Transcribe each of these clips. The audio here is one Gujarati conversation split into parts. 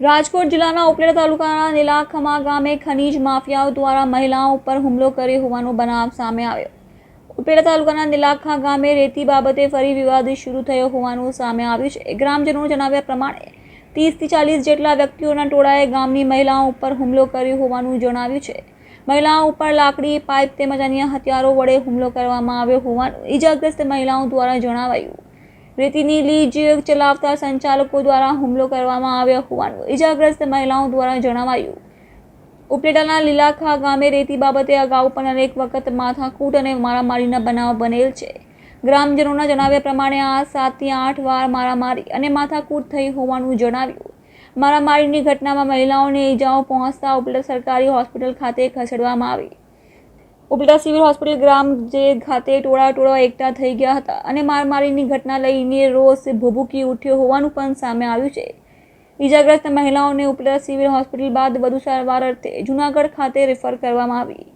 રાજકોટ જિલ્લાના ઉપલેટા તાલુકાના નીલાખમા ગામે ખનીજ માફિયાઓ દ્વારા મહિલાઓ ઉપર હુમલો કર્યો હોવાનો બનાવ સામે આવ્યો. ઉપલેટા તાલુકાના નીલાખા ગામે રેતી બાબતે ફરી વિવાદ શરૂ થયો હોવાનું સામે આવ્યું છે. ગ્રામજનોના જણાવ્યા પ્રમાણે, ત્રીસથી ચાલીસ જેટલા વ્યક્તિઓના ટોળાએ ગામની મહિલાઓ ઉપર હુમલો કર્યો હોવાનું જણાવ્યું છે. મહિલાઓ ઉપર લાકડી, પાઇપ તેમજ અન્ય હથિયારો વડે હુમલો કરવામાં આવ્યો હોવાનું ઇજાગ્રસ્ત મહિલાઓ દ્વારા જણાવાયું. રેતીની લીજ ચલાવતા સંચાલકો દ્વારા હુમલો કરવામાં આવ્યો હોવાનું ઈજાગ્રસ્ત મહિલાઓ દ્વારા જણાવાયું. ઉપલેટાના લીલાખા ગામે રેતી બાબતે અગાઉ પણ અનેક વખત માથાકૂટ અને મારામારીના બનાવ બનેલ છે. ગ્રામજનોના જણાવ્યા પ્રમાણે આ સાતથી આઠ વાર મારામારી અને માથાકૂટ થઈ હોવાનું જણાવ્યું. મારામારીની ઘટનામાં મહિલાઓને ઈજાઓ પહોંચતા ઉપલેટા સરકારી હોસ્પિટલ ખાતે ખસેડવામાં આવી. ઉપલેટા સિવિલ હોસ્પિટલ ગ્રામ જે ખાતે ટોળા ટોળા એકઠા થઈ ગયા હતા અને મારમારીની ઘટના લઈને રોષ ભભૂકી ઉઠ્યો હોવાનું પણ સામે આવ્યું છે. ઈજાગ્રસ્ત મહિલાઓને ઉપલેટા સિવિલ હોસ્પિટલ બાદ વધુ સારવાર અર્થે જૂનાગઢ ખાતે રેફર કરવામાં આવી.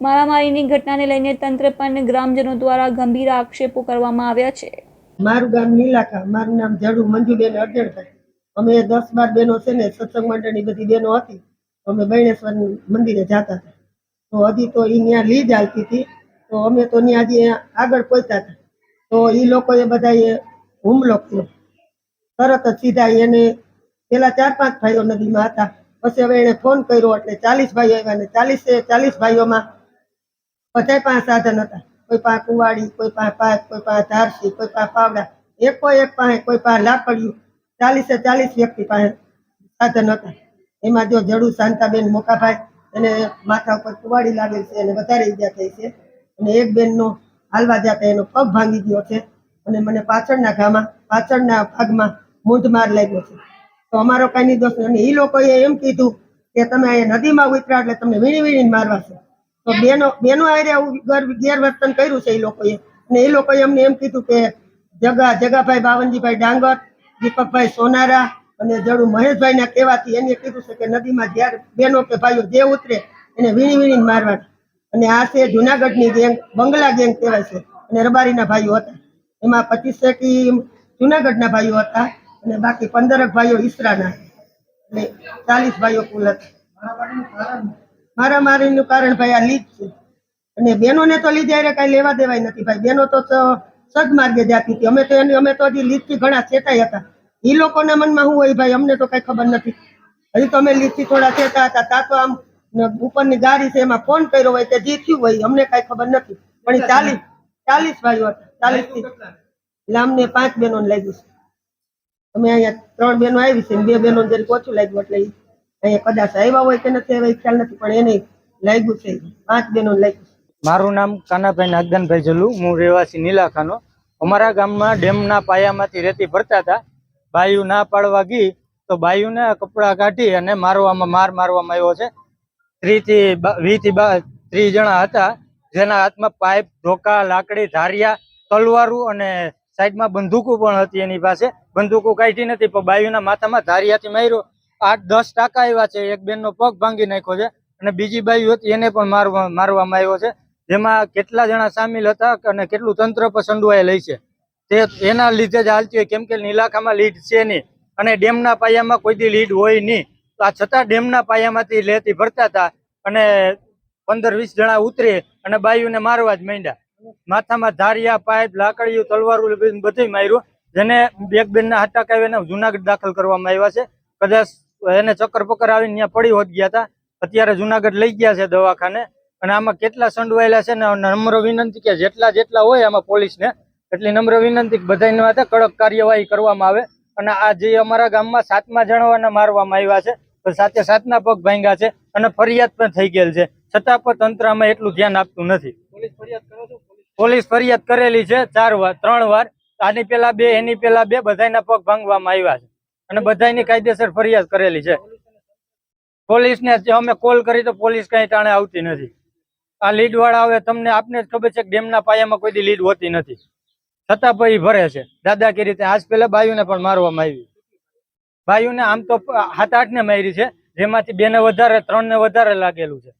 મારામારીની ઘટનાને લઈને તંત્ર પણ ગ્રામજનો દ્વારા ગંભીર આક્ષેપો કરવામાં આવ્યા છે. મારું ગામ નીલાકા મારું નામ જડુ મંજુબેન અર્જણભાઈ અમે દસ બાર બહેનો છે ને સત્સંગ મંડળની બધી બહેનો હતી. અમે બૈણેશ્વર મંદિરે જતા હતા. તો હજી તો એ ત્યાં લીજ આવતી હતી. તો અમે તો ત્યાં હજી આગળ પહોંચતા હતા. તો એ લોકોએ બધાએ હુમલો કર્યો. તરત જ સીધા એને પેલા ચાર પાંચ ભાઈઓ નદીમાં હતા. પછી હવે એને ફોન કર્યો એટલે ચાલીસ ભાઈઓ આવ્યા ને ચાલીસે ચાલીસ ભાઈઓમાં બધા પાંચ સાધન હતા. કોઈ પાસે કુવાડી કોઈ પાસે પાઇપ કોઈ પાસે ધારસી, કોઈ પાસે પાવડા. એકો એક પાસે કોઈ પાસે લાકડ્યું. ચાલીસે ચાલીસ વ્યક્તિ પાસે સાધન હતા. એમાં જો જડુ શાંતાબેન મોકાભાઈ એને માથા ઉપર કુવાડી લાગેલ છે અને વધારે ઈજા થઈ છે. અને એક બેનનો હાલવા જતા એનો પગ ભાંગી ગયો છે અને મને પાછળના ઘામાં, પાછળના ભાગમાં મૂંઢ માર લાગ્યો છે. તો અમારો કઈ દોષ અને એ લોકોએ એમ કીધું કે તમે અહીંયા નદીમાં ઉતરા એટલે તમને વીણી વીણીને મારવા છે. તો બેનો બેનો આરે આવું ગેરવર્તન કર્યું છે એ લોકોએ. અને એ લોકોએ અમને એમ કીધું કે જગા, જગાભાઈ બાવનજીભાઈ ડાંગર, દીપકભાઈ સોનારા અને મહેશભાઈ ના કહેવાથી એને કીધું છે કે નદીમાં જ્યારે બેનો કે ભાઈઓ જે ઉતરે એને વીણી વીણીને મારવાના. અને આ છે જુનાગઢની ગેંગ, બંગલા ગેંગ કહેવાય છે. અને રબારીના ભાઈઓ હતા. એમાં પચીસ ટકી જુનાગઢના ભાઈઓ હતા અને બાકી પંદરક ભાઈઓ ઈસરાના. એટલે ચાલીસ ભાઈઓ કુલ હતા. મારામારીનું કારણ ભાઈ આ લીજ છે. અને બહેનોને તો લીધે અરે કાંઈ લેવા દેવાય નથી ભાઈ. બહેનો તો સદ સદમાર્ગે જાતી હતી. અમે તો એની, અમે તો હજી લીજથી ઘણા ચેતાઈ હતા. એ લોકોના મનમાં શું હોય ભાઈ? અમને તો કઈ ખબર નથી. હજી તો અમે લીજથી થોડા થતા હતા, તા તો આમ ઉપરની ગાડી છે, એમાં ફોન કર્યો હોય કે જે થયું હોય, અમને કઈ ખબર નથી. પણ ચાલીસ ચાલીસ ભાઈઓ હતા ચાલીસથી. લામને પાંચ બહેનો લાગ્યું છે. અમે અહીંયા ત્રણ બહેનો આવી છે બે બહેનો જરીક ઓછું લાગ્યું, એટલે અહીંયા કદાચ આવ્યા હોય કે નથી આવ્યા ખ્યાલ નથી, પણ એને લાગ્યું છે, પાંચ બહેનો લાગ્યું મારું નામ કાનાભાઈ નાગદાનભાઈ જલ્લુ, હું રહેવાસી નીલાખાનો. અમારા ગામમાં ડેમના પાયામાંથી રેતી ભરતા હતા. બાયું ના પાડવા ગઈ, તો બાયુને કપડા કાઢી અને મારવામાં માર મારવામાં આવ્યો છે. ત્રીથી વીસથી બા ત્રીસ જણા હતા, જેના હાથમાં પાઇપ ધોકા લાકડી, ધારિયા, તલવારું અને સાઈડમાં બંદૂકો પણ હતી એની પાસે. બંદૂકો કાઢી નથી, પણ બાયુના માથામાં ધારિયાથી માર્યો. આઠ, દસ ટાકા આવ્યા છે, એક બેનનો પગ ભાંગી નાખ્યો છે અને બીજી બાયુ હતી, એને પણ મારવા, મારવામાં આવ્યો છે. જેમાં કેટલા જણા સામેલ હતા અને કેટલું તંત્ર પર સંડવાયેલ છે. તે એના લીધે જ હાલતી હોય. કેમ કે નીલાખામાં લીડ છે નહીં. અને ડેમના પાયામાં કોઈ દી લીડ હોય નહીં. તો આ છતાં ડેમના પાયામાંથી લેતી ભરતા હતા અને પંદર વીસ જણા ઉતરી અને બાયુને મારવા જ માંડ્યા. માથામાં ધારિયા, પાઇપ, લાકડીયું, તલવારું બધું માર્યું. જેને એક બેનના હાટા કાવીને જુનાગઢ દાખલ કરવામાં આવ્યા છે. કદાચ એને ચક્કર પક્કર આવીને ત્યાં પડી હોત ગયા હતા. અત્યારે જુનાગઢ લઈ ગયા છે દવાખાને. અને આમાં કેટલા સંડવાયેલા છે ને નમ્ર વિનંતી કે જેટલા જેટલા હોય આમાં પોલીસને એટલી નમ્ર વિનંતી બધાની માટે કડક કાર્યવાહી કરવામાં આવે અને આ જે અમારા ગામમાં સાતમા જણાવાના મારવામાં આવ્યા છે સાથે સાતના પગ ભાંગ્યા છે અને ફરિયાદ પણ થઈ ગયેલ છે. છતાં પણ તંત્ર આમાં એટલું ધ્યાન આપતું નથી. પોલીસ ફરિયાદ કરેલી છે ચાર વાર ત્રણ વાર. આની પેલા બે એની પેલા બે બધાના પગ ભાંગવામાં આવ્યા છે. અને બધાની કાયદેસર ફરિયાદ કરેલી છે. પોલીસને જે અમે કોલ કરી તો પોલીસ કઈ ટાણે આવતી નથી. આ લીડ વાળા હવે તમને આપને જ ખબર છે કે ડેમના પાયામાં કોઈ લીડ હોતી નથી. છતાં પછી ભરે છે. દાદાગીરી રીતે આજ પેલા બાયુને પણ મારવામાં આવી. બાયુને આમ તો સાત આઠ ને મારી છે, જેમાંથી બે ને વધારે ત્રણ ને વધારે લાગેલું છે.